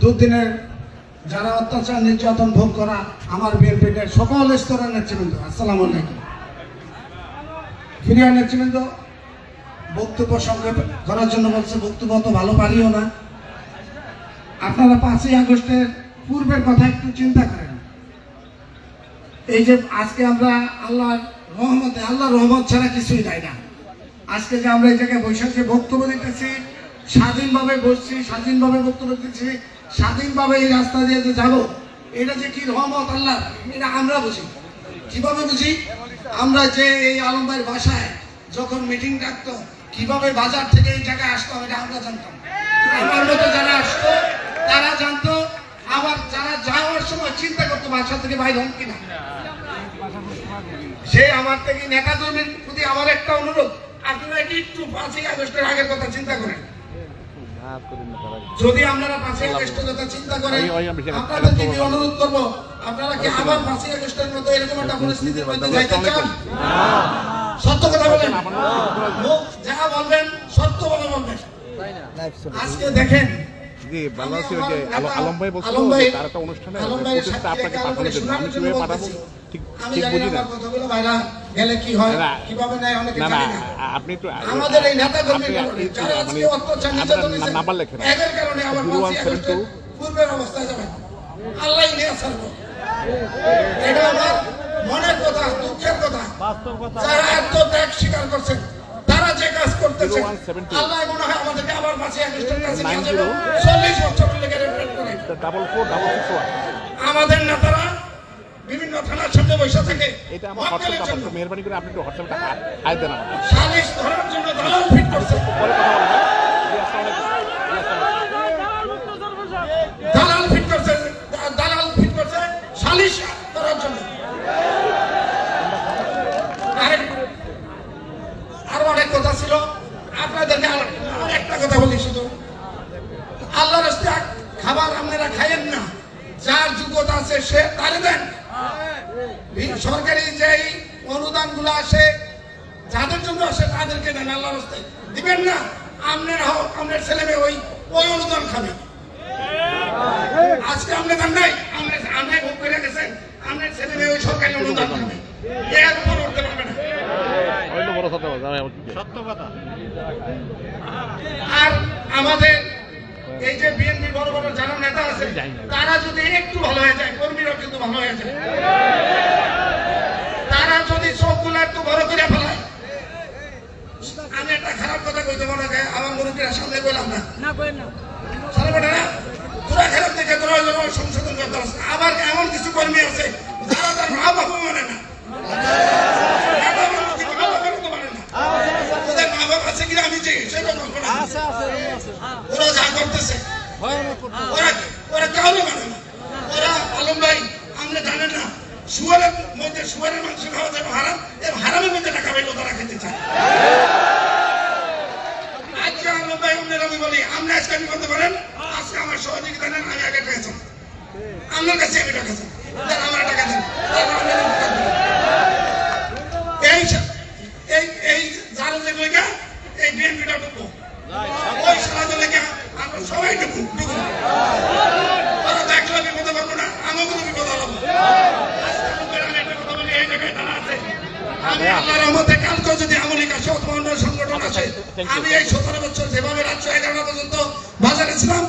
দুদিনের যারা অত্যাচার, নির্যাতন ভোগ করা আমার বিএনপির সকল স্তরের নেতৃবৃন্দ, আসসালামু আলাইকুম। ফিরিয়া নেতৃবৃন্দ, বক্তব্য সংক্ষেপ করার জন্য বলছে, বক্তব্য তো ভালো পারিও না। আপনারা পাঁচই আগস্টের পূর্বের কথা একটু চিন্তা করেন। এই যে আজকে আমরা আল্লাহ রহমতে আল্লাহ রহমত ছাড়া কিছুই নাই না। আজকে যে আমরা এই জায়গায় যে বক্তব্য দিতেছি, স্বাধীনভাবে বসছি, স্বাধীনভাবে বক্তব্য দিচ্ছি স্বাধীনভাবে এই রাস্তা দিয়ে যাব, এটা যে কি রহমত আল্লাহ, এটা আমরা বুঝি। কীভাবে বুঝি? আমরা যে এই আলমবাইয়ের বাসায় যখন মিটিং ডাকতো, কীভাবে বাজার থেকে এই জায়গায় আসতো, এটা আমরা জানতাম। আমার মতো যারা তারা জানতো, আবার যারা যাওয়ার সময় চিন্তা করতো, বাসা থেকে বাইর হন কিনা। সে আমার থেকে নেতা প্রতি আমার একটা অনুরোধ, আপনারা একটু পাঁচই আগস্টের আগের কথা চিন্তা করেন? যদি আপনারা পাঁচই আগস্টের কথা চিন্তা করেন আপনাদেরকে কি অনুরোধ করব আপনারা কি আবার পাঁচই আগস্টের মতো এরকম একটা পরিস্থিতির মধ্যে যাইতে চান? সত্য কথা বলেন। যা বলবেন সত্য বলে বলবেন। আজকে দেখেন জি ভালো আছি ওই যে আলম ভাই বলছিল আলম ভাই- যে তার একটা অনুষ্ঠানে আপনাকে আমি কীভাবে পাঠাবো? ঠিক ঠিক বুঝি না গেলে কি হয়? কীভাবে নেয় অনেকে জানি না। আপনি একটু আমাদের এই নেতা কর্মীর কারণে যারা আজকে মানে অত্যাচার আপনার নির্যাতন না- নাম্বার লেখেন এদের কারণে আবার পূর্বের অবস্থায় আল্লাহ নিয়ে ছাড়বো। এটা আমার মনের কথা দুঃখের কথা। যারা এত ত্যাগ স্বীকার করছেন তারা যে কাজ করতেছে আল্লাহ মনে হয় আমাদেরকে আবার পাঁচই আগস্টের কাছে নিয়ে যাবে। চল্লিশ বছর লেগে করে। Double four double six one আমাদের নেতারা বিভিন্ন থানার সামনে বসে থাকে। এটা আমার হোয়াটসঅ্যাপ আপনার মেহরবানি করে আপনি একটু হোয়াটসঅ্যাপটা হাই দেন আমাকে। সালিশ ধরার জন্য দালাল ফিট করছে। দালাল ফিট করছে দালাল ফিট করছে সালিশ করার জন্য। আরও অনেক কথা ছিল। আপনাদেরকে আর একটা কথা বলি শুধু। আল্লাহ রাস্তা খাবার আপনারা খাইয়েন না। যার যোগ্যতা আছে সে তারে দেন। সরকারি যেই অনুদানগুলো আসে, যাদের জন্য আসে তাদেরকে দেন আল্লাহ দিবেন না, আপনার হোক আপনার ছেলে মেয়ে ওই ওই অনুদান খাবে। আজকে আপনি দেন নাই আমরা ভোগ করে গেছেন, আপনার ছেলে মেয়ে ওই সরকারি অনুদান খাবে। আর আমাদের এই যে বিএনপি বড় বড় যারা নেতা আছে, তারা যদি একটু ভালো হয়ে যায় ভালো হয়ে যায়। তারা যদি চোখগুলো একটু বড় করে ফেলায় আমি একটা খারাপ কথা কইতে মনে হয় আমার মুরব্বীরা সামনে বললাম না। বলে না। তোরা খারাপ দেখে তোরা সংশোধন করতে পারছিস না। আবার এমন কিছু কর্মী আছে যারা তার মা বাবা মানে না। আছে কিনা আমি যে ওরা যা করতেছে ওরা ওরা কাউরে মানে না ওরা আলম ভাই আমরা জানেন না শুয়ারের মধ্যে শুয়ারের মাংস খাওয়া যাবে হারাম এবং হারামের মধ্যে টাকা পাইলে তারা খেতে চায় আজকে আলম ভাই আপনার আমি বলি আপনি আজকে আমি বলতে পারেন আজকে আমার সহযোগিতা নেন আমি আগে টাকা চাই আপনার কাছে আমি টাকা চাই। দেন আমার টাকা দেন। আমার। এই এই এই যারা এই বিএনপিটা ঢুকবো ওই সারা লেগা আমরা সবাই ঢুকুন ঢুকুন তারা না আমাকেও বিপদ হলো আমি আল্লাহর রহমতে কালকেও যদি আমলিকা সৎ আমি এই সতেরো বছর যেভাবে রাজ্য এগারোটা পর্যন্ত বাজারে ছিলাম